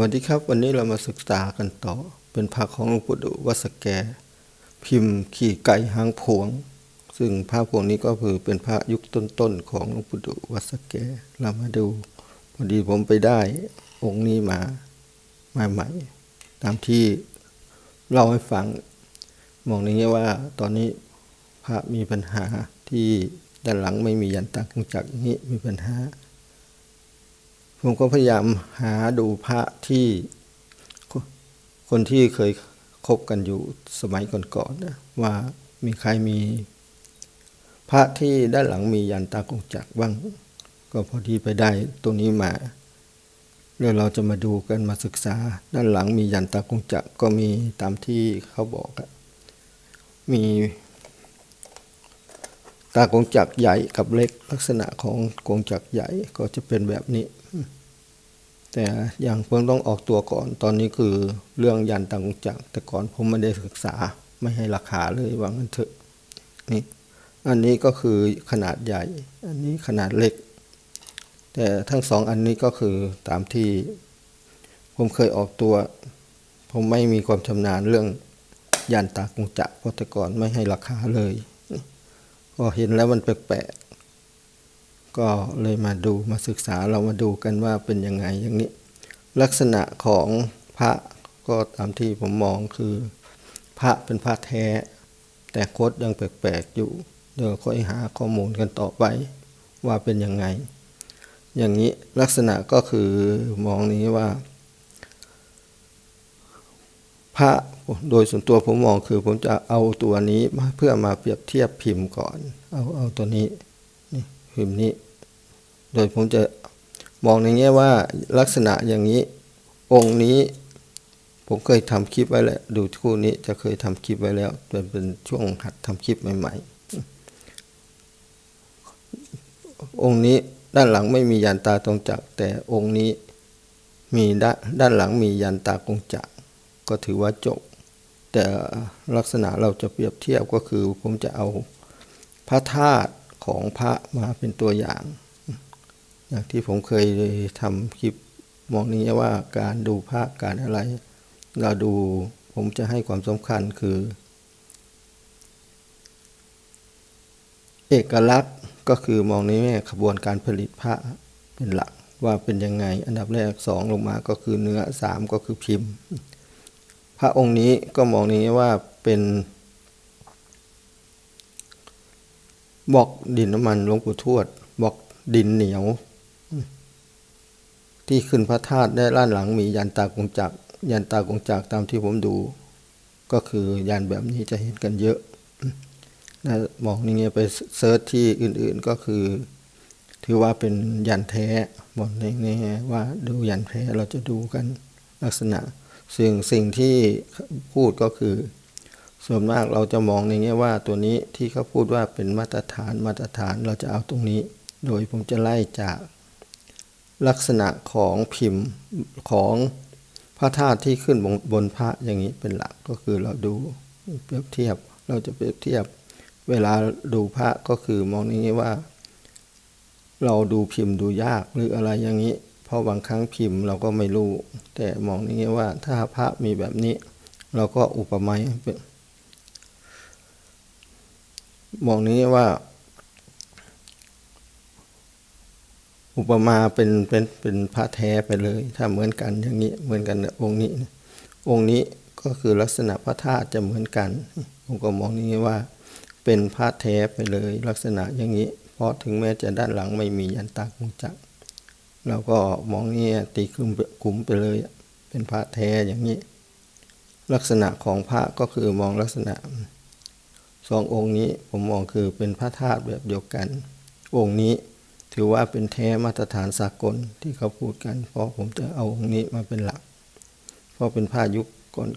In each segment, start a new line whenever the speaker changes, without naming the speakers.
วัสดีครับ วันนี้เรามาศึกษากันต่อ เป็นพระของหลวงปู่ดูวัสแก พิมพ์ขี่ไก่หางผวง ซึ่งพระพวกนี้ก็คือเป็นพระยุคต้นๆของหลวงปู่ดูวัสแก เรามาดูพอดีผมไปได้องค์นี้มาใหม่ๆตามที่เล่าให้ฟังมองในแง่ว่าตอนนี้พระมีปัญหาที่ด้านหลังไม่มียันตากังจักรอย่างนี้มีปัญหา ผมก็พยายามหาดูพระที่คนที่เคยคบกันอยู่สมัยก่อนๆนะว่ามีใครมีพระที่ด้านหลังมียันตากงจักบ้าง ก็พอดีไปได้ตรงนี้มาแล้วเราจะมาดูกันมาศึกษา ด้านหลังมียันตากงจักก็มีตามที่เขาบอกมีตากงจักใหญ่กับเล็กลักษณะของกงจักใหญ่ก็จะเป็นแบบนี้ แต่อย่างผมต้องออกตัวก่อนตอนนี้คือเรื่องยันตากงจักรแต่ก่อนผมไม่ได้ศึกษาไม่ให้ราคาเลยว่างั้นเถอะนี่อันนี้ก็คือขนาดใหญ่ อันนี้ขนาดเล็ก แต่ทั้งสองอันนี้ก็คือตามที่ ผมเคยออกตัว ผมไม่มีความชำนาญเรื่องยันตากงจักรเพราะแต่ก่อนไม่ให้ราคาเลยก็เห็นแล้วมันแปลกๆ ก็เลยมาดูมาศึกษาเรามาดูกันว่าเป็นยังไงอย่างนี้ ลักษณะของพระก็ตามที่ผมมองคือ พระเป็นพระแท้ แต่โคดยังแปลกๆอยู่ เดี๋ยวค่อยหาข้อมูลกันต่อไปว่าเป็นยังไง อย่างนี้ลักษณะก็คือมองนี้ว่า พระโดยส่วนตัวผมมองคือผมจะเอาตัวนี้มาเพื่อมาเปรียบเทียบพิมพ์ก่อน เอาเอาตัวนี้ นี่มนี้ โดยผมจะมองในแง่ว่าลักษณะอย่างนี้ องค์นี้ ผมเคยทำคลิปไว้แล้ว ดูคู่นี้จะเคยทำคลิปไว้แล้วเป็นเป็นช่วงหัดทำคลิปใหม่ๆ องค์นี้ด้านหลังไม่มียันตาตรงจักรแต่องค์นี้มีด้านด้านหลังมียันตากงจักรก็ถือว่าจบ แต่ลักษณะเราจะเปรียบเทียบก็คือผมจะเอาพระธาตุ ของพระมาเป็นตัวอย่าง อย่างที่ผมเคยทำคลิปมองนี้ว่าการดูพระการอะไร เราดูผมจะให้ความสำคัญคือ เอกลักษณ์ก็คือมองในแง่ขบวนการผลิตพระเป็นหลักว่าเป็นยังไง อันดับแรกสองลงมาก็คือเนื้อสามก็คือพิมพ์ พระองค์นี้ก็มองนี้ว่าเป็น บอกดินน้ำมันหลวงปู่ทวด บอกดินเหนียว ที่ขึ้นพระธาตุได้ล้านหลังมียันตากงจักยันตากงจักตามที่ผมดู ก็คือยันแบบนี้จะเห็นกันเยอะนะมองนี่เงี้ยไปเซิร์ชที่อื่นๆก็คือ ถือว่าเป็นยันแท้บอกในนี้ว่าดูยันแท้เราจะดูกันลักษณะสิ่งสิ่งที่พูดก็คือ ส่วนมากเราจะมองในแง่ว่าตัวนี้ที่เขาพูดว่าเป็นมาตรฐานมาตรฐานเราจะเอาตรงนี้ โดยผมจะไล่จากลักษณะของพิมพ์ของพระธาตุที่ขึ้นบนบนพระอย่างนี้เป็นหลักก็คือเราดูเปรียบเทียบเราจะเปรียบเทียบ เวลาดูพระก็คือมองในนี้ว่า เราดูพิมพ์ดูยากหรืออะไรอย่างนี้ เพราะบางครั้งพิมพ์เราก็ไม่รู้ แต่มองในนี้ว่าถ้าพระมีแบบนี้ เราก็อุปมาเป็น มองนี้ว่า อุปมาเป็นเป็นเป็นพระแท้ไปเลย ถ้าเหมือนกันอย่างนี้เหมือนกันองค์นี้ องค์นี้ก็คือลักษณะพระธาตุจะเหมือนกันผมก็มองนี้ว่า เป็นพระแท้ไปเลย ลักษณะอย่างนี้ เพราะถึงแม้จะด้านหลังไม่มียันตาคงจักรเราก็มองนี่ตีคุมกลุ่มไปเลย เป็นพระแท้อย่างนี้ ลักษณะของพระก็คือมองลักษณะ สององค์นี้ผมมองคือเป็นพระธาตุแบบเดียวกัน องค์นี้ถือว่าเป็นแท้มาตรฐานสากลที่เขาพูดกัน เพราะผมจะเอาองค์นี้มาเป็นหลัก เพราะเป็นผ้ายุค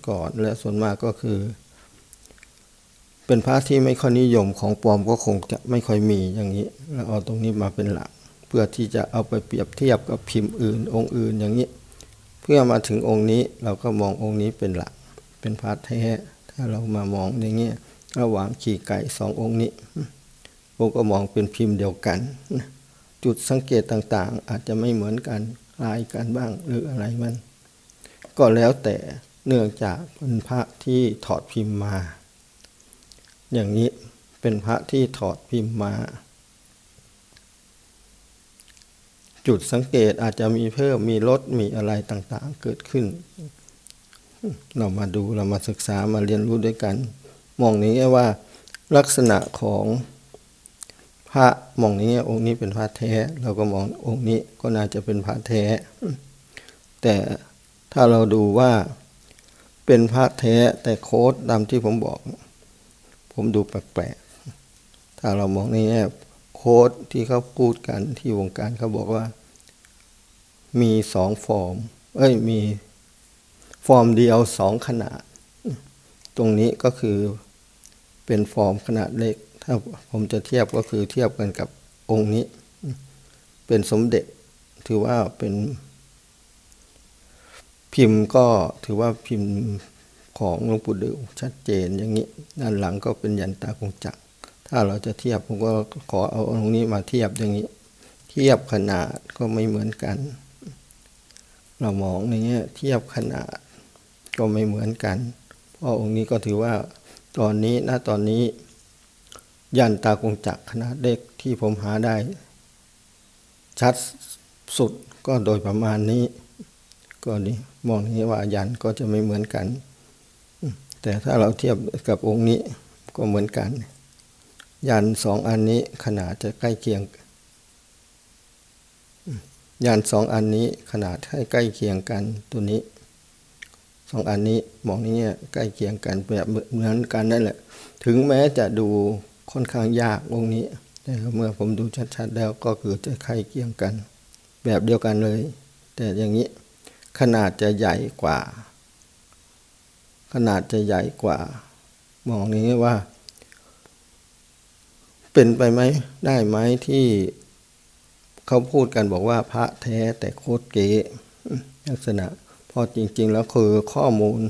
ก่อนๆและส่วนมากก็คือ เป็นพระที่ไม่ค่อยนิยมของปลอมก็คงจะไม่ค่อยมีอย่างนี้ แล้วเอาตรงนี้มาเป็นหลัก เพื่อที่จะเอาไปเปรียบเทียบกับพิมพ์อื่น องค์อื่นอย่างนี้ เพื่อมาถึงองค์นี้เราก็มององค์นี้เป็นหลัก เป็นพระแท้ถ้าเรามามองอย่างนี้ ระหว่างขี่ไก่สององค์นี้ผมก็มองเป็นพิมพ์เดียวกัน จุดสังเกตต่างๆ อาจจะไม่เหมือนกันคล้ายกันบ้างหรืออะไรมัน ก็แล้วแต่เนื่องจากเป็นพระที่ถอดพิมพ์มา อย่างนี้เป็นพระที่ถอดพิมพ์มา จุดสังเกตอาจจะมีเพิ่มมีลดมีอะไรต่างๆเกิดขึ้น เรามาดูเรามาศึกษามาเรียนรู้ด้วยกัน มองนี้ว่าลักษณะของพระมองนี้องค์นี้เป็นพระแท้ เราก็มององค์นี้ก็น่าจะเป็นพระแท้ แต่ถ้าเราดูว่าเป็นพระแท้แต่โค้ดตามที่ผมบอก ผมดูแปลกๆถ้าเรามองในแง่โค้ดที่เขาพูดกันที่วงการเขาบอกว่า มีสองฟอร์ม เอ้ยมีฟอร์มเดียวสองขนาด ตรงนี้ก็คือ เป็นฟอร์มขนาดเล็ก ถ้าผมจะเทียบก็คือเทียบกันกับองค์นี้ เป็นสมเด็จ ถือว่าเป็น พิมพ์ก็ถือว่าพิมพ์ของหลวงปู่ดูชัดเจนอย่างนี้ ด้านหลังก็เป็นยันตาคงจักรถ้าเราจะเทียบผมก็ขอเอาองค์นี้มาเทียบอย่างนี้ เทียบขนาดก็ไม่เหมือนกัน เรามองในเงี้ยเทียบขนาดก็ไม่เหมือนกัน เพราะองค์นี้ก็ถือว่า ตอนนี้ณตอนนี้ ยันตากงจักรขนาดเล็กที่ผมหาได้ ชัดสุดก็โดยประมาณนี้ ก็นี่มองนี้ว่ายันก็จะไม่เหมือนกัน แต่ถ้าเราเทียบกับองค์นี้ก็เหมือนกัน ยันสองอันนี้ขนาดจะใกล้เคียง ยันสองอันนี้ขนาดให้ใกล้เคียงกันตัวนี้ สองอันนี้มองนี้ใกล้เคียงกันแบบเหมือนกันนั่นแหละ ถึงแม้จะดูค่อนข้างยากองค์นี้แต่เมื่อผมดูชัดๆแล้วก็คือจะใกล้เคียงกัน แบบเดียวกันเลย แต่อย่างนี้ขนาดจะใหญ่กว่า ขนาดจะใหญ่กว่า มองนี้ว่า เป็นไปไหมได้ไหมที่เขาพูดกันบอกว่าพระแท้แต่โคตรเก๋ลักษณะ พอจริง ๆ แล้วคือข้อมูล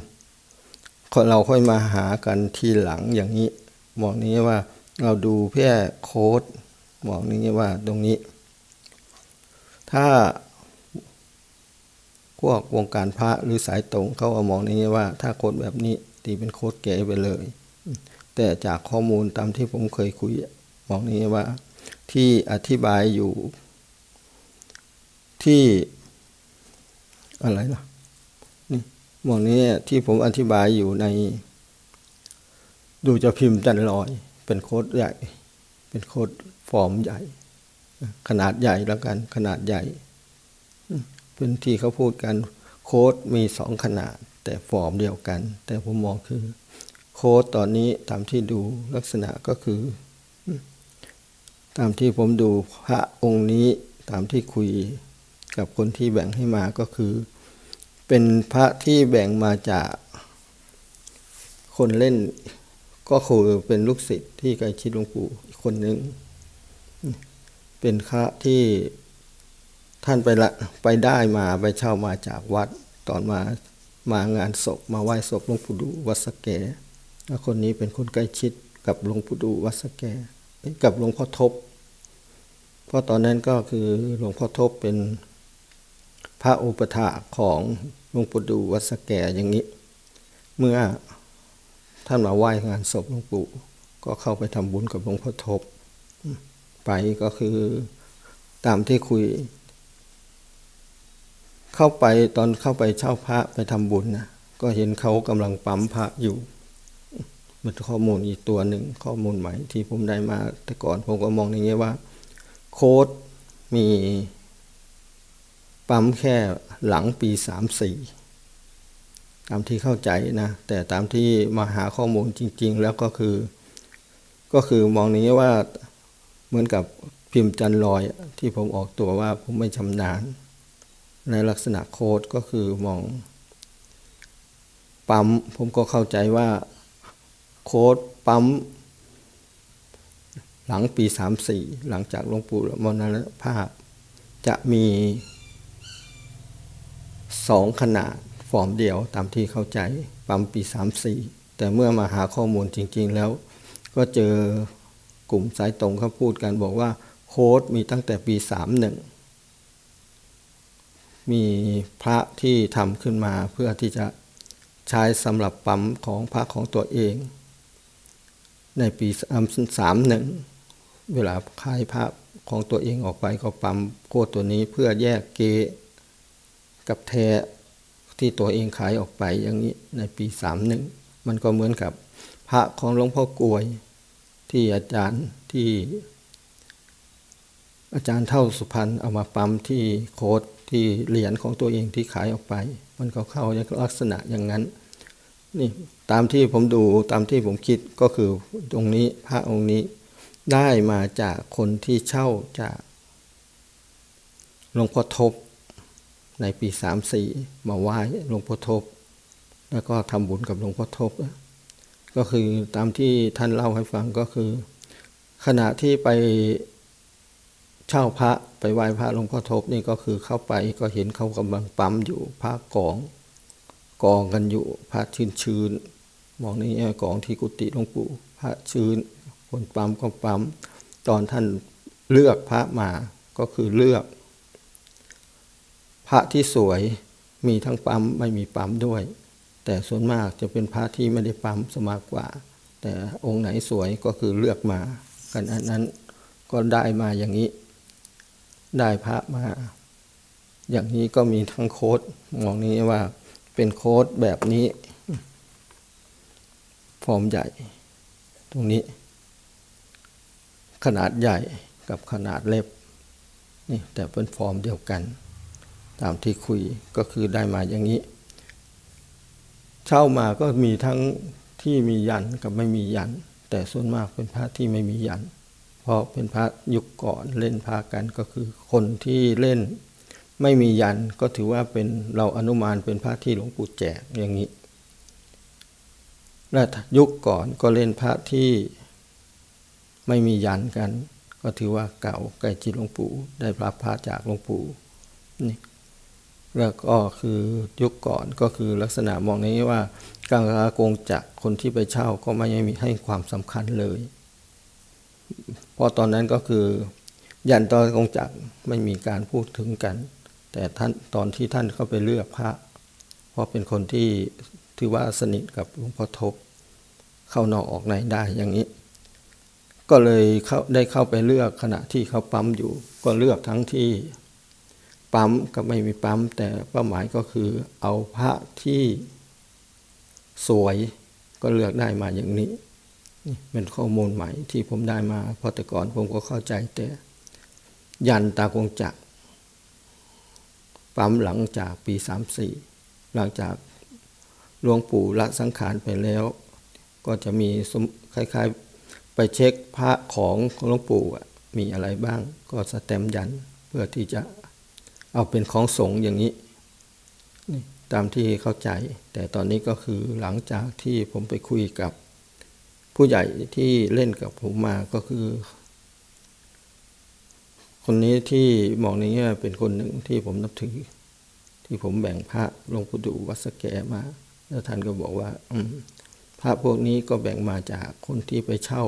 เราค่อยมาหากันทีหลังอย่างนี้มองนี้ว่าเราดูเพื่อโค้ดมองนี้ว่าตรงนี้ ถ้าพวกวงการพระหรือสายตรงเขาเอามองนี้ว่า ถ้าโค้ดแบบนี้ตีเป็นโค้ดเก๋ไปเลย แต่จากข้อมูลตามที่ผมเคยคุยมองนี้ว่า ที่อธิบายอยู่ที่อะไรล่ะ นี่มองนี้ที่ผมอธิบายอยู่ใน ดูจะพิมพ์จันลอย เป็นโค้ดใหญ่ เป็นโค้ดฟอร์มใหญ่ ขนาดใหญ่แล้วกัน ขนาดใหญ่เป็นที่เขาพูดกันโค้ดมีสองขนาด แต่ฟอร์มเดียวกัน แต่ผมมองคือ โค้ดตอนนี้ตามที่ดูลักษณะก็คือ ตามที่ผมดูพระองค์นี้ตามที่คุยกับคนที่แบ่งให้มาก็คือ เป็นพระที่แบ่งมาจากคนเล่นก็คือเป็นลูกศิษย์ที่ใกล้ชิดหลวงปู่อีกคนนึง เป็นพระที่ท่านไปละไปได้มาไปเช่ามาจากวัดตอนมามางานศพมาไหว้ศพหลวงปู่ดูวัดสแกแล้วคนนี้เป็นคนใกล้ชิดกับหลวงปู่ดูวัดสแกกับหลวงพ่อทบ เพราะตอนนั้นก็คือหลวงพ่อทบเป็น ระอุปถาของหลวงปู่ดูวัดสแกอย่างนี้ เมื่อท่านมาไหว้งานศพหลวงปู่ก็เข้าไปทำบุญกับหลวงพ่อทบ ไปก็คือตามที่คุย เข้าไปตอนเข้าไปเช่าพระไปทำบุญนะก็เห็นเขากำลังปั๊มพระอยู่มันข้อมูลอีกตัวหนึ่งข้อมูลใหม่ที่ผมได้มาแต่ก่อนผมก็มองอย่างนี้ว่า โค้ดมี ปั๊มแค่หลังปีสามสี่ตามที่เข้าใจนะ แต่ตามที่มาหาข้อมูลจริง ๆ แล้วก็คือ ก็คือมองนี้ว่าเหมือนกับพิมพ์จันลอยที่ผมออกตัวว่าผมไม่ชำนาญ ในลักษณะโค้ดก็คือมองปั๊มผมก็เข้าใจว่าโค้ดปั๊มหลังปีสามสี่หลังจากหลวงปู่มรณภาพจะมี สองขนาดฟอร์มเดียวตามที่เข้าใจปั๊มปีสามสี่แต่เมื่อมาหาข้อมูลจริง ๆ แล้ว ก็เจอกลุ่มสายตรงเขาพูดกันบอกว่าโค้ดมีตั้งแต่ปีสามหนึ่งมีพระที่ทำขึ้นมาเพื่อที่จะใช้สำหรับปั๊มของพระของตัวเอง ในปีสามหนึ่งเวลาขายพระของตัวเองออกไปก็ปั๊มโคตรตัวนี้เพื่อแยกเก กับแท้ที่ตัวเองขายออกไปอย่างนี้ในปีสามหนึ่งมันก็เหมือนกับพระของหลวงพ่อกวย ที่อาจารย์ที่ อาจารย์เท่าสุพรรณเอามาปั๊มที่โคดที่เหรียญของตัวเองที่ขายออกไป มันก็เข้าในลักษณะอย่างนั้นนี่ตามที่ผมดูตามที่ผมคิดก็คือตรงนี้พระองค์นี้ได้มาจากคนที่เช่าจากหลวงพ่อทบ ในปีสามสี่มาไหว้หลวงพ่อทบ แล้วก็ทำบุญกับหลวงพ่อทบ ก็คือตามที่ท่านเล่าให้ฟังก็คือ ขณะที่ไปเช่าพระไปไหว้พระหลวงพ่อทบนี่ก็คือเข้าไปก็เห็นเขากำลังปั๊มอยู่พระกองกองกันอยู่พระชื้นชื้นมองนี่กองที่กุฏิหลวงปู่พระชื้น คนปั๊มก็ปั๊มตอนท่านเลือกพระมาก็คือเลือก พระที่สวยมีทั้งปั๊มไม่มีปั๊มด้วย แต่ส่วนมากจะเป็นพระที่ไม่ได้ปั๊มสมากกว่า แต่องค์ไหนสวยก็คือเลือกมา กันอันนั้นก็ได้มาอย่างนี้ ได้พระมา อย่างนี้ก็มีทั้งโค้ดมองนี้ว่าเป็นโค้ดแบบนี้ฟอร์มใหญ่ ตรงนี้ ขนาดใหญ่กับขนาดเล็บนี่แต่เป็นฟอร์มเดียวกัน ตามที่คุยก็คือได้มาอย่างนี้ เช่ามาก็มีทั้งที่มียันกับไม่มียัน แต่ส่วนมากเป็นพระที่ไม่มียัน เพราะเป็นพระยุคก่อนเล่นพระกันก็คือคนที่เล่นไม่มียันก็ถือว่าเป็นเราอนุมานเป็นพระที่หลวงปู่แจกอย่างนี้และยุคก่อนก็เล่นพระที่ไม่มียันกัน ก็ถือว่าเก่าใกล้จิตหลวงปู่ได้พรับพระจากหลวงปู่นี่ แล้วก็คือยุคก่อนก็คือลักษณะมองนี้ว่าการโกงจักคนที่ไปเช่าก็ไม่มีให้ความสำคัญเลย เพราะตอนนั้นก็คือ ยันตอนกงจักไม่มีการพูดถึงกัน แต่ท่านตอนที่ท่านเข้าไปเลือกพระ เพราะเป็นคนที่ถือว่าสนิทกับหลวงพ่อทบ เข้านอกออกในได้อย่างนี้ ก็เลยเข้าได้เข้าไปเลือกขณะที่เขาปั๊มอยู่ ก็เลือกทั้งที่ ปั๊มกับไม่มีปั๊ม แต่เป้าหมายก็คือเอาพระที่สวยก็เลือกได้มาอย่างนี้นี่เป็นข้อมูลใหม่ที่ผมได้มาเพราะแต่ก่อนผมก็เข้าใจแต่ยันตากงจักปั๊มหลังจากปีสามสี่หลังจากหลวงปู่ละสังขารไปแล้ว ก็จะมีคล้ายๆ ไปเช็คพระของหลวงปู่มีอะไรบ้าง ก็สแตมยันเพื่อที่จะ เอาเป็นของสงอย่างนี้ตามที่เข้าใจ แต่ตอนนี้ก็คือหลังจากที่ผมไปคุยกับผู้ใหญ่ที่เล่นกับผมมาก็คือ คนนี้ที่มองในแง่เป็นคนหนึ่งที่ผมนับถือ ที่ผมแบ่งพระหลวงปู่ดูวัสแกมา แล้วท่านก็บอกว่าพระพวกนี้ก็แบ่งมาจากคนที่ไปเช่า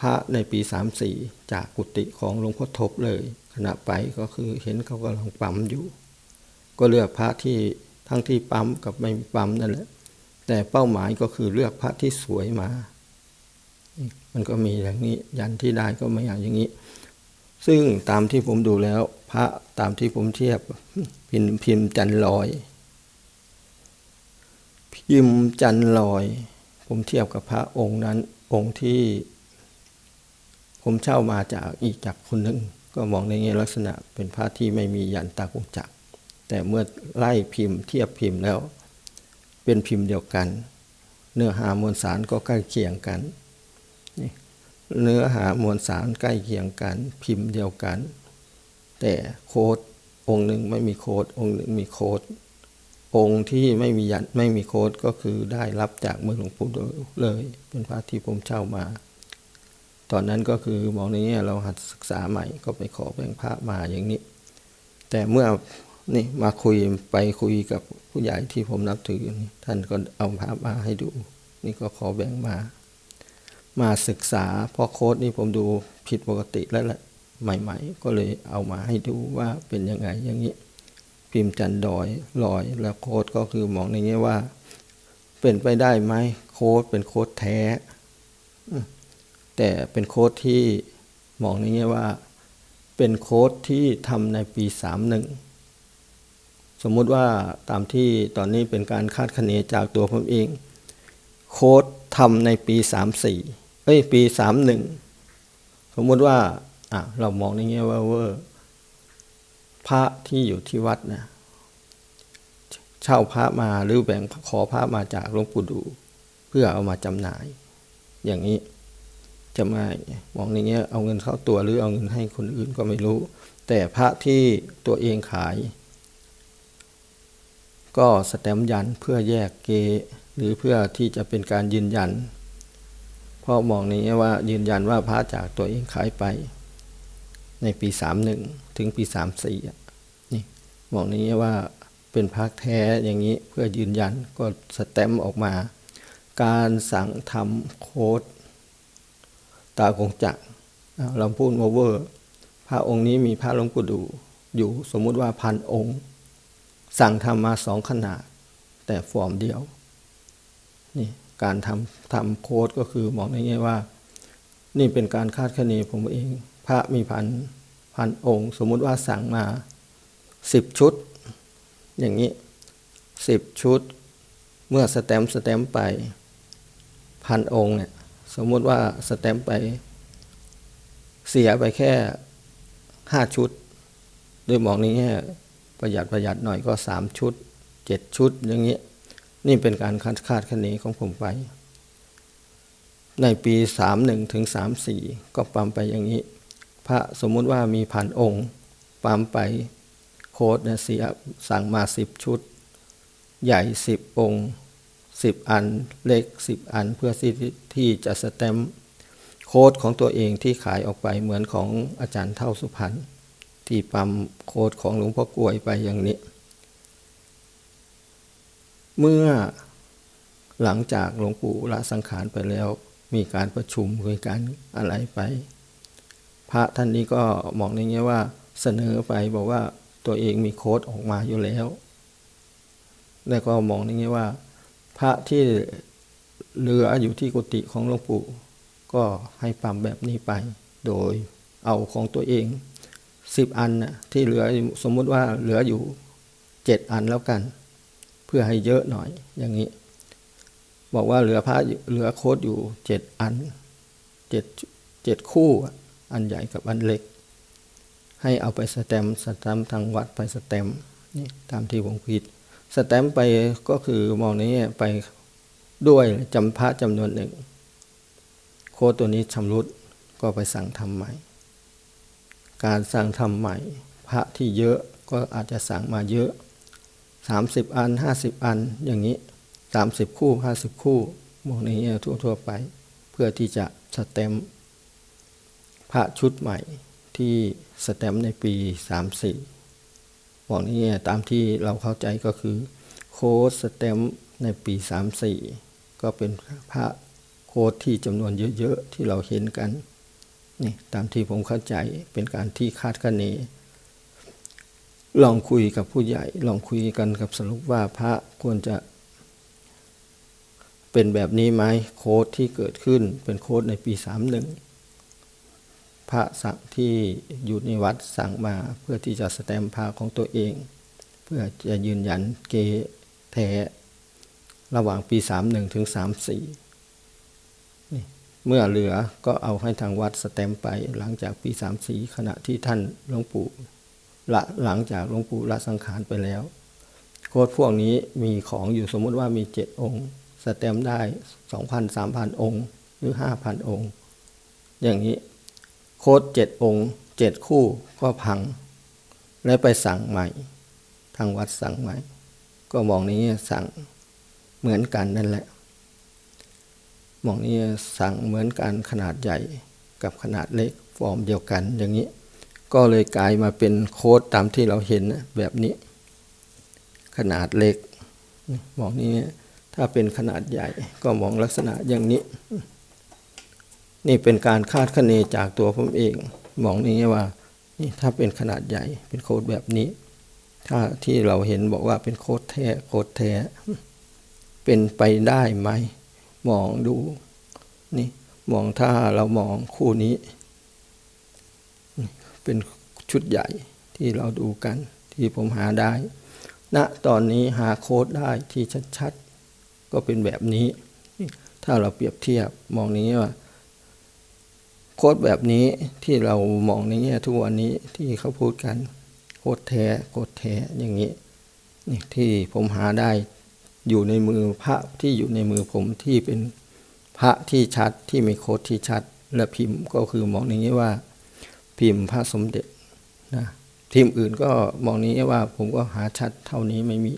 พระในปีสามสี่จากกุฏิของหลวงพ่อทบเลย ขณะไปก็คือเห็นเขากำลังปั๊มอยู่ ก็เลือกพระที่ทั้งที่ปั๊มกับไม่ปั๊มนั่นแหละ แต่เป้าหมายก็คือเลือกพระที่สวยมา มันก็มีอย่างนี้ยันที่ได้ก็ไม่อย่างอย่างนี้ ซึ่งตามที่ผมดูแล้ว พระตามที่ผมเทียบพิมพ์พิมพ์จันลอย พิมพ์จันลอย ผมเทียบกับพระองค์นั้นองค์ที่ ผมเช่ามาจากอีกจากคนหนึ่งก็มองในแง่ลักษณะเป็นพระที่ไม่มียันตากงจักแต่เมื่อไล่พิมพ์เทียบพิมพ์แล้ว เป็นพิมพ์เดียวกัน เนื้อหามวลสารก็ใกล้เคียงกันเนื้อหามวลสารใกล้เคียงกัน พิมพ์เดียวกัน แต่โค้ดองค์หนึ่งไม่มีโค้ดองค์หนึ่งมีโค้ดองค์ที่ไม่มียันไม่มีโค้ดก็คือได้รับจากมือหลวงปู่เลย เป็นพระที่ผมเช่ามา ตอนนั้นก็คือมองในนี้เราหัดศึกษาใหม่ก็ไปขอแบ่งพระมาอย่างนี้ แต่เมื่อนี่มาคุยไปคุยกับผู้ใหญ่ที่ผมนับถือท่านก็เอาพระมาให้ดู นี่ก็ขอแบ่งมา มาศึกษาพราะโค้ดนี่ผมดูผิดปกติแล้วแหละใหม่ ๆ ก็เลยเอามาให้ดูว่าเป็นยังไงอย่างนี้ พิมพ์จันดอยลอยแล้วโค้ดก็คือมองในแง่ว่า เป็นไปได้ไหมโค้ดเป็นโค้ดแท้ แต่เป็นโค้ดที่มองในแง่ว่า เป็นโค้ดที่ทำในปีสามหนึ่งสมมุติว่าตามที่ตอนนี้เป็นการคาดคะเนจากตัวผมเอง โค้ดทำในปีสามสี่เอ้ยปีสามหนึ่งสมมุติว่าอะเรามองในแง่ว่าเวอร์พระที่อยู่ที่วัดนะเช่าพระมาหรือแบ่งขอพระมาจากหลวงปู่ดู เพื่อเอามาจำหน่าย อย่างนี้ จะไม่มองในแง่เอาเงินเข้าตัวหรือเอาเงินให้คนอื่นก็ไม่รู้ แต่พระที่ตัวเองขาย ก็สแตมยันเพื่อแยกเก หรือเพื่อที่จะเป็นการยืนยันเพราะมองในแง่ว่ายืนยันว่าพระจากตัวเองขายไป ในปีสามหนึ่งถึงปีสามสี่นี่มองในแง่ว่าเป็นพระแท้อย่างนี้เพื่อยืนยันก็สแตมออกมา การสั่งทำโค้ด ตากงจักรอ่าเราพูดโอเวอร์ พระองค์นี้มีพระหลวงปู่ดูอยู่สมมุติว่าพันองค์ สั่งทำมาสองขนาด แต่ฟอร์มเดียวนี่การทำทำโค้ดก็คือมองในแง่ว่า นี่เป็นการคาดคะเนผมเอง พระมีพันพันองค์ สมมุติว่าสั่งมาสิบชุด อย่างนี้สิบชุด เมื่อสแตมสแตมไปพันองค์เนี่ย สมมติว่าสแตมป์ไป เสียไปแค่ห้าชุด ด้วยมองในแง่ประหยัดประหยัดหน่อยก็สามชุดเจ็ดชุดอย่างนี้นี่เป็นการคาดคาดคะเนของผมไป ในปีสามหนึ่งถึงสามสี่ก็ปั๊มไปอย่างนี้ พระสมมุติว่ามีพันองค์ปั๊มไปโค้ดเนี่ยเสียสั่งมาสิบชุด ใหญ่สิบองค์ สิบอันเล็กสิบอันเพื่อที่ที่จะสแตมป์โค้ดของตัวเองที่ขายออกไปเหมือนของอาจารย์เท่าสุพรรณที่ปั๊มโค้ดของหลวงพ่อกลวยไปอย่างนี้ เมื่อหลังจากหลวงปู่ละสังขารไปแล้ว มีการประชุมคุยกันอะไรไป พระท่านนี้ก็มองในแง่ว่าเสนอไปบอกว่าตัวเองมีโค้ดออกมาอยู่แล้ว แล้วก็มองในแง่ว่า พระที่เหลืออยู่ที่กุฏิของหลวงปู่ก็ให้ปั๊มแบบนี้ไป โดยเอาของตัวเองสิบอันนะที่เหลือสมมุติว่าเหลืออยู่เจ็ดอันแล้วกัน เพื่อให้เยอะหน่อยอย่างนี้ บอกว่าเหลือพระเหลือโคดอยู่เจ็ดอันเจ็ดเจ็ดคู่อันใหญ่กับอันเล็ก ให้เอาไปสแตมสแตมทางวัดไปสแตมนี่ตามที่ผมคิด สแตมป์ไปก็คือมองในแง่ไปด้วยจำพระจำนวนหนึ่ง โค้ดตัวนี้ชำรุดก็ไปสั่งทำใหม่ การสั่งทำใหม่ พระที่เยอะก็อาจจะสั่งมาเยอะ 30 อัน 50 อันอย่างนี้ 30 คู่ 50 คู่มองในแง่ทั่วๆไป เพื่อที่จะสแตมป์พระชุดใหม่ที่สแตมป์ในปี 34 บอกนี้ตามที่เราเข้าใจก็คือโค้ดสแตมในปี 34 ก็เป็นพระโค้ดที่จำนวนเยอะๆที่เราเห็นกันนี่ตามที่ผมเข้าใจเป็นการที่คาดคะเน ลองคุยกับผู้ใหญ่ ลองคุยกันกับสรุปว่าพระควรจะ เป็นแบบนี้ไหมโค้ดที่เกิดขึ้นเป็นโค้ดในปี 31 พระสังที่อยู่ในวัดสั่งมาเพื่อที่จะสแตมพระของตัวเอง เพื่อจะยืนยันเกแท้ระหว่างปี 31 ถึง 34นี่เมื่อเหลือก็เอาให้ทางวัดสแตมไปหลังจากปี 34 ขณะที่ท่านหลวงปู่ละหลังจากหลวงปู่ละสังขารไปแล้ว โค้ดพวกนี้มีของอยู่สมมุติว่ามีเจ็ดองค์ สแตมได้สองพันสามพันองค์ หรือห้าพันองค์ อย่างนี้ โค้ดเจ็ดองค์เจ็ดคู่ก็พัง แล้วไปสั่งใหม่ ทางวัดสั่งใหม่ ก็มองนี้สั่งเหมือนกันนั่นแหละ มองนี้สั่งเหมือนกันขนาดใหญ่กับขนาดเล็กฟอร์มเดียวกันอย่างนี้ ก็เลยกลายมาเป็นโค้ดตามที่เราเห็นแบบนี้ ขนาดเล็กมองนี้ถ้าเป็นขนาดใหญ่ก็มองลักษณะอย่างนี้ นี่เป็นการคาดคะเนจากตัวผมเองมองนี้ว่า นี่ถ้าเป็นขนาดใหญ่เป็นโค้ดแบบนี้ ถ้าที่เราเห็นบอกว่าเป็นโค้ดแท้โค้ดแท้เป็นไปได้ไหมมองดู นี่มองถ้าเรามองคู่นี้ เป็นชุดใหญ่ที่เราดูกัน ที่ผมหาได้ณตอนนี้หาโค้ดได้ที่ชัดๆ ก็เป็นแบบนี้ ถ้าเราเปรียบเทียบมองนี้ว่า โค้ดแบบนี้ที่เรามองในแง่ทุกวันนี้ที่เขาพูดกันโคดแท้โคดแท้อย่างนี้นี่ที่ผมหาได้อยู่ในมือพระที่อยู่ในมือผมที่เป็นพระที่ชัดที่มีโคดที่ชัด และพิมพ์ก็คือมองอย่างนี้ว่า พิมพ์พระสมเด็จนะทีมอื่นก็มองนี้ว่าผมก็หาชัดเท่านี้ไม่มี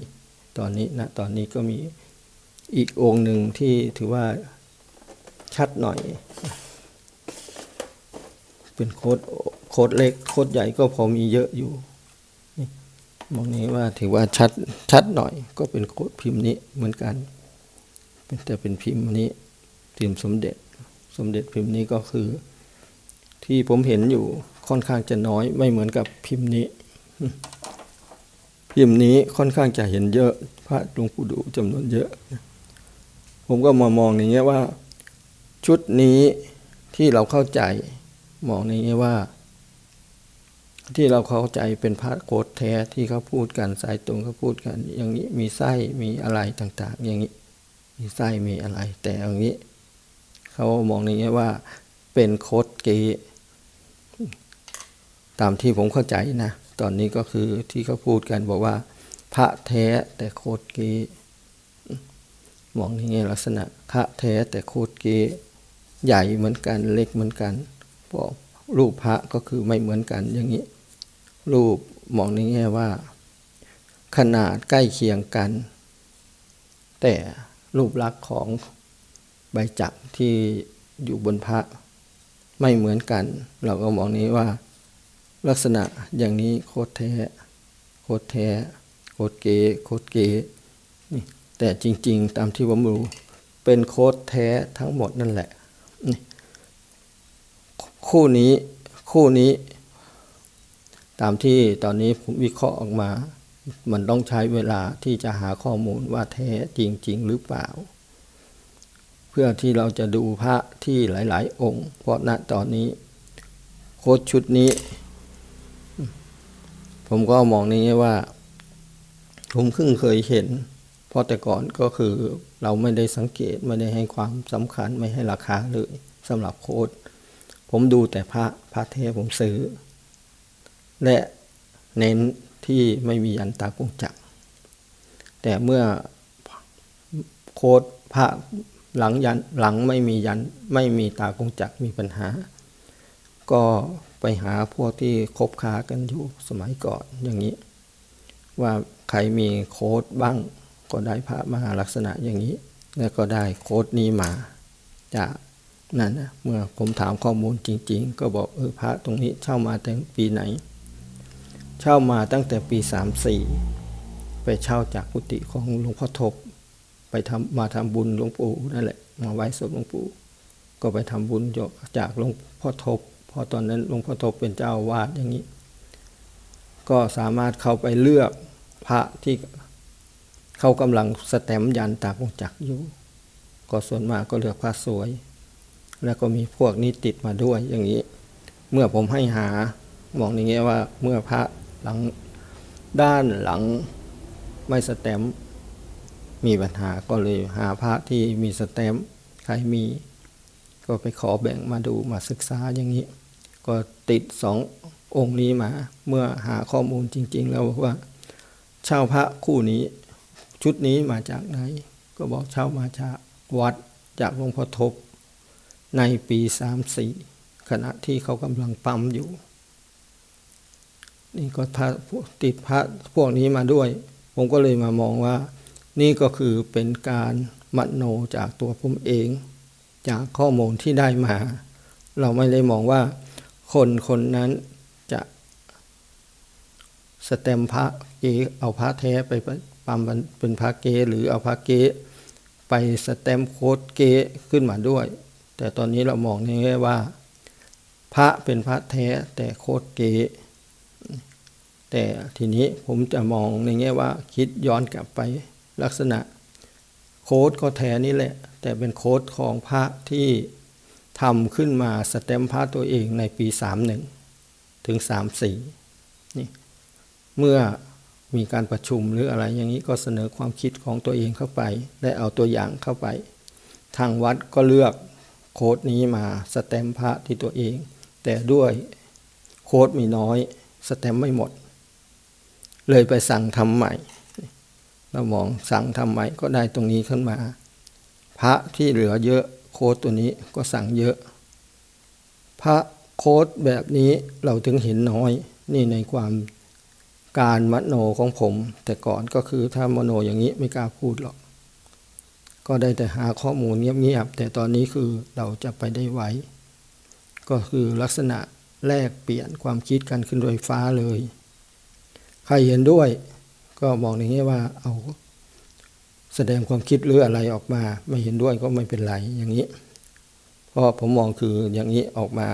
ตอนนี้นะตอนนี้ก็มีอีกองค์หนึ่งที่ถือว่าชัดหน่อย เป็นโค้ดโค้ดเล็กโค้ดใหญ่ก็พอมีเยอะอยู่มองนี้ว่าถือว่าชัดชัดหน่อยก็เป็นโค้ดพิมพ์นี้เหมือนกันเป็นแต่เป็นพิมพ์นี้พิมพ์สมเด็จสมเด็จพิมพ์นี้ก็คือ ที่ผมเห็นอยู่ค่อนข้างจะน้อยไม่เหมือนกับพิมพ์นี้ พิมพ์นี้ค่อนข้างจะเห็นเยอะพระหลวงปู่ดูจำนวนเยอะ ผมก็มามองอย่างเงี้ยว่า ชุดนี้ที่เราเข้าใจ มองในนี้ว่า ที่เราเข้าใจเป็นพระโคตแท้ที่เขาพูดกันสายตรงเขาพูดกัน อย่างนี้มีไส้มีอะไรต่างๆ อย่างนี้ มีไส้มีอะไร แต่อย่างนี้ เขามองในนี้ว่า เป็นโคดเกตามที่ผมเข้าใจนะ ตอนนี้ก็คือที่เขาพูดกันบอกว่า พระแท้แต่โคดเกมองในนี้ลักษณะพระแท้แต่โคดเกใหญ่เหมือนกันเล็กเหมือนกัน บอกรูปพระก็คือไม่เหมือนกันอย่างนี้ รูปมองในแง่ว่า ขนาดใกล้เคียงกัน แต่รูปลักษณ์ของใบจักที่อยู่บนพระไม่เหมือนกัน เราก็มองนี้ว่า ลักษณะอย่างนี้โคตรแท้โคตรแท้โคตรเก๋โคตรเก๋นี่แต่จริง ๆ ตามที่ผมรู้เป็นโคตรแท้ทั้งหมดนั่นแหละนี่ คู่นี้คู่นี้ ตามที่ตอนนี้ผมวิเคราะห์ออกมา มันต้องใช้เวลาที่จะหาข้อมูลว่าแท้จริงๆหรือเปล่า เพื่อที่เราจะดูพระที่หลาย ๆ องค์ เพราะณตอนนี้ โค้ดชุดนี้ ผมก็มองนี้ว่า ผมเพิ่งเคยเห็นเพราะแต่ก่อนก็คือเราไม่ได้สังเกตไม่ได้ให้ความสำคัญไม่ให้ราคาเลยสำหรับโค้ด ผมดูแต่พระพระเทพผมซื้อ และเน้นที่ไม่มียันตากุงจัก แต่เมื่อโคดพระหลังยันหลังไม่มียันไม่มีตากุงจักมีปัญหา ก็ไปหาพวกที่คบค้ากันอยู่สมัยก่อนอย่างนี้ ว่าใครมีโค้ดบ้างก็ได้พระมหาลักษณะอย่างนี้ แล้วก็ได้โค้ดนี้มาจาก นั่นนะเมื่อผมถามข้อมูลจริง ๆ ก็บอกเออพระตรงนี้เช่ามาตั้งปีไหน เช่ามาตั้งแต่ปีสามสี่ไปเช่าจากกุฏิของหลวงพ่อทบ ไปทำมาทำบุญหลวงปู่นั่นแหละ มาไว้ศพหลวงปู่ ก็ไปทำบุญจากหลวงพ่อทบพอตอนนั้นหลวงพ่อทบเป็นเจ้าวาดอย่างนี้ ก็สามารถเข้าไปเลือกพระที่เขากำลังสแตมยันตากงจักอยู่ ก็ส่วนมากก็เลือกพระสวย แล้วก็มีพวกนี้ติดมาด้วยอย่างนี้ เมื่อผมให้หามองอย่างเงี้ยว่าเมื่อพระหลังด้านหลังไม่สแตมมีปัญหาก็เลยหาพระที่มีสแตมใครมี ก็ไปขอแบ่งมาดูมาศึกษาอย่างนี้ ก็ติดสององค์นี้มา เมื่อหาข้อมูลจริง ๆ แล้วบอกว่าเช่าพระคู่นี้ชุดนี้มาจากไหน ก็บอกเช่ามาจากวัดจากหลวงพ่อทบ ในปีสามสี่ขณะที่เขากำลังปั๊มอยู่ นี่ก็พระติดพระพวกนี้มาด้วย ผมก็เลยมามองว่า นี่ก็คือเป็นการมโนจากตัวผมเอง จากข้อมูลที่ได้มา เราไม่ได้มองว่า คนคนนั้นจะสเต็มพระเกเอาพระแท้ไปปั๊มเป็นพระเกหรือเอาพระเกไปสเต็มโคดเกขึ้นมาด้วย แต่ตอนนี้เรามองในแง่ว่า พระเป็นพระแท้แต่โคตรเก๋แต่ทีนี้ผมจะมองในแง่ว่าคิดย้อนกลับไปลักษณะ โค้ดก็แท้นี่แหละ แต่เป็นโค้ดของพระที่ทำขึ้นมาสแตมพระตัวเองในปี 31 ถึง 34 นี่เมื่อมีการประชุมหรืออะไรอย่างนี้ก็เสนอความคิดของตัวเองเข้าไปได้เอาตัวอย่างเข้าไป ทางวัดก็เลือก โค้ดนี้มาสแตมพระที่ตัวเอง แต่ด้วยโค้ดมีน้อยสแตมไม่หมด เลยไปสั่งทำใหม่ เรามองสั่งทำใหม่ก็ได้ตรงนี้ขึ้นมา พระที่เหลือเยอะโค้ดตัวนี้ก็สั่งเยอะ พระโค้ดแบบนี้เราถึงเห็นน้อย นี่ในความการมโนของผม แต่ก่อนก็คือถ้ามโนอย่างนี้ไม่กล้าพูดหรอก ก็ได้แต่หาข้อมูลเงียบๆแต่ตอนนี้คือเราจะไปได้ไวก็คือลักษณะแลกเปลี่ยนความคิดกันขึ้นโดยฟ้าเลย ใครเห็นด้วย ก็มองอย่างนี้ว่าเอาแสดงความคิดหรืออะไรออกมา ไม่เห็นด้วยก็ไม่เป็นไรอย่างนี้เพราะผมมองคืออย่างนี้ออกมา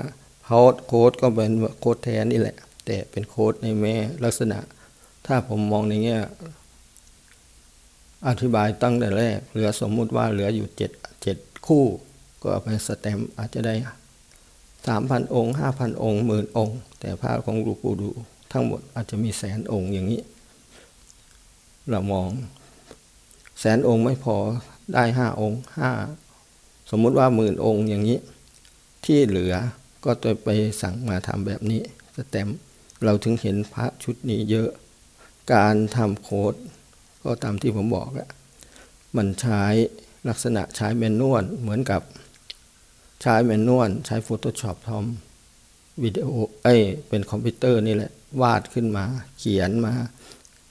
โค้ดโค้ดก็เป็นโค้ดแทนนี่แหละ แต่เป็นโค้ดในแม่ลักษณะ ถ้าผมมองในแง่ อธิบายตั้งแต่แรก เหลือสมมุติว่าเหลืออยู่เจ็ดเจ็ดคู่ ก็เอาไปสแตมอาจจะได้สามพันองค์ห้าพันองค์หมื่นองค์ แต่พระของหลวงปู่ดู ทั้งหมดอาจจะมีแสนองค์อย่างนี้ เรามอง แสนองค์ไม่พอได้ห้าองค์ห้าสมมุติว่าหมื่นองค์อย่างนี้ ที่เหลือก็ตัวไปสั่งมาทำแบบนี้สแตมเราถึงเห็นพระชุดนี้เยอะ การทำโค้ด ก็ตามที่ผมบอกอะมันใช้ลักษณะใช้แมนนวลเหมือนกับใช้แมนนวลใช้ Photoshop ทำวิดีโอเอ้ยเป็นคอมพิวเตอร์นี่แหละ วาดขึ้นมา เขียนมา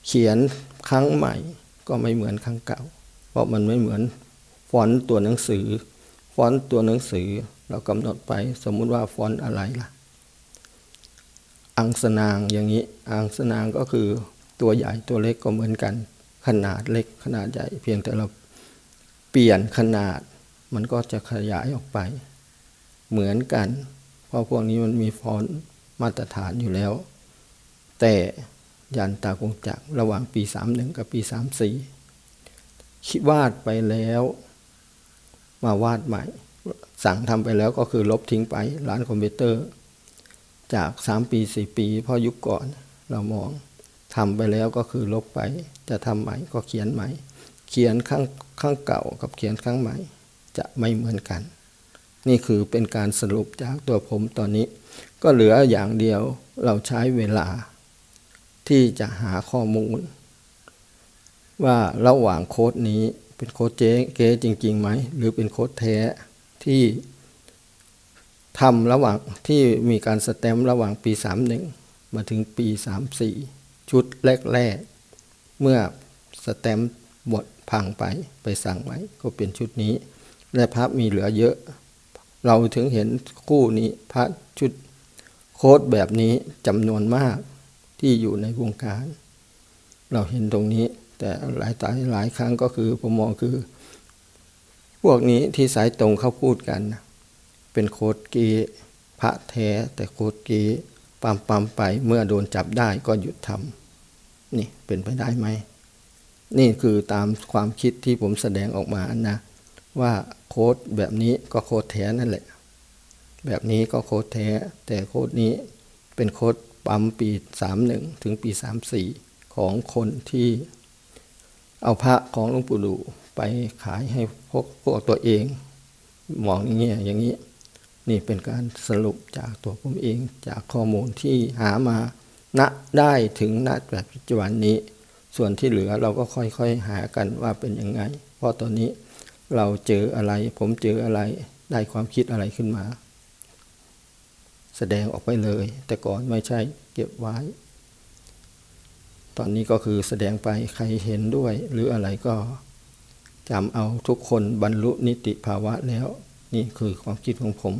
เขียนครั้งใหม่ ก็ไม่เหมือนครั้งเก่า เพราะมันไม่เหมือนฟอนต์ตัวหนังสือ ฟอนต์ตัวหนังสือเรากำหนดไปสมมุติว่าฟอนต์อะไรล่ะ อังสนางอย่างนี้ อังสนางก็คือตัวใหญ่ตัวเล็กก็เหมือนกัน ขนาดเล็กขนาดใหญ่ เพียงแต่เราเปลี่ยนขนาด มันก็จะขยายออกไป เหมือนกัน เพราะพวกนี้มันมีฟอนต์มาตรฐานอยู่แล้ว แต่ยันตากงจักระหว่างปี 31 กับปี 34คิดวาดไปแล้ว มาวาดใหม่ สั่งทำไปแล้วก็คือลบทิ้งไปร้านคอมพิวเตอร์ จาก 3 ปี 4 ปีพราะยุคก่อนเรามอง ทำไปแล้วก็คือลบไป จะทำใหม่ก็เขียนใหม่ เขียนข้างข้างเก่ากับเขียนข้างใหม่ จะไม่เหมือนกัน นี่คือเป็นการสรุปจากตัวผมตอนนี้ ก็เหลืออย่างเดียวเราใช้เวลา ที่จะหาข้อมูล ว่าระหว่างโค้ดนี้เป็นโค้ดเจ๊เก๊จริงๆไหม หรือเป็นโค้ดแท้ที่ทำระหว่างที่มีการสแตมระหว่างปี 31 มาถึงปี 34 ชุดแรกๆ เมื่อสแตมป์บทพังไปไปสั่งไว้ก็เป็นชุดนี้ และพระมีเหลือเยอะ เราถึงเห็นคู่นี้พระชุดโค้ดแบบนี้จำนวนมากที่อยู่ในวงการ เราเห็นตรงนี้ แต่หลายตายหลายครั้งก็คือผมมองคือ พวกนี้ที่สายตรงเขาพูดกัน เป็นโค้ดเกพระแท้แต่โค้ดเก ปั๊มปั๊มไปเมื่อโดนจับได้ก็หยุดทำนี่เป็นไปได้ไหม นี่คือตามความคิดที่ผมแสดงออกมานะ ว่าโค้ดแบบนี้ก็โค้ดแท้นั่นแหละ แบบนี้ก็โค้ดแท้ แต่โค้ดนี้เป็นโค้ดปั๊มปี 31 ถึงปี 34 ของคนที่เอาพระของหลวงปู่ดูไปขายให้พวกพวกตัวเองมองอย่างเงี้ยอย่างนี้ นี่เป็นการสรุปจากตัวผมเองจากข้อมูลที่หามาณได้ถึงณแบบปัจจุบันนี้ ส่วนที่เหลือเราก็ค่อยๆหากันว่าเป็นยังไง เพราะตอนนี้เราเจออะไร ผมเจออะไรได้ความคิดอะไรขึ้นมา แสดงออกไปเลย แต่ก่อนไม่ใช่เก็บไว้ ตอนนี้ก็คือแสดงไปใครเห็นด้วย หรืออะไรก็จำเอาทุกคนบรรลุนิติภาวะแล้ว นี่คือความคิดของผม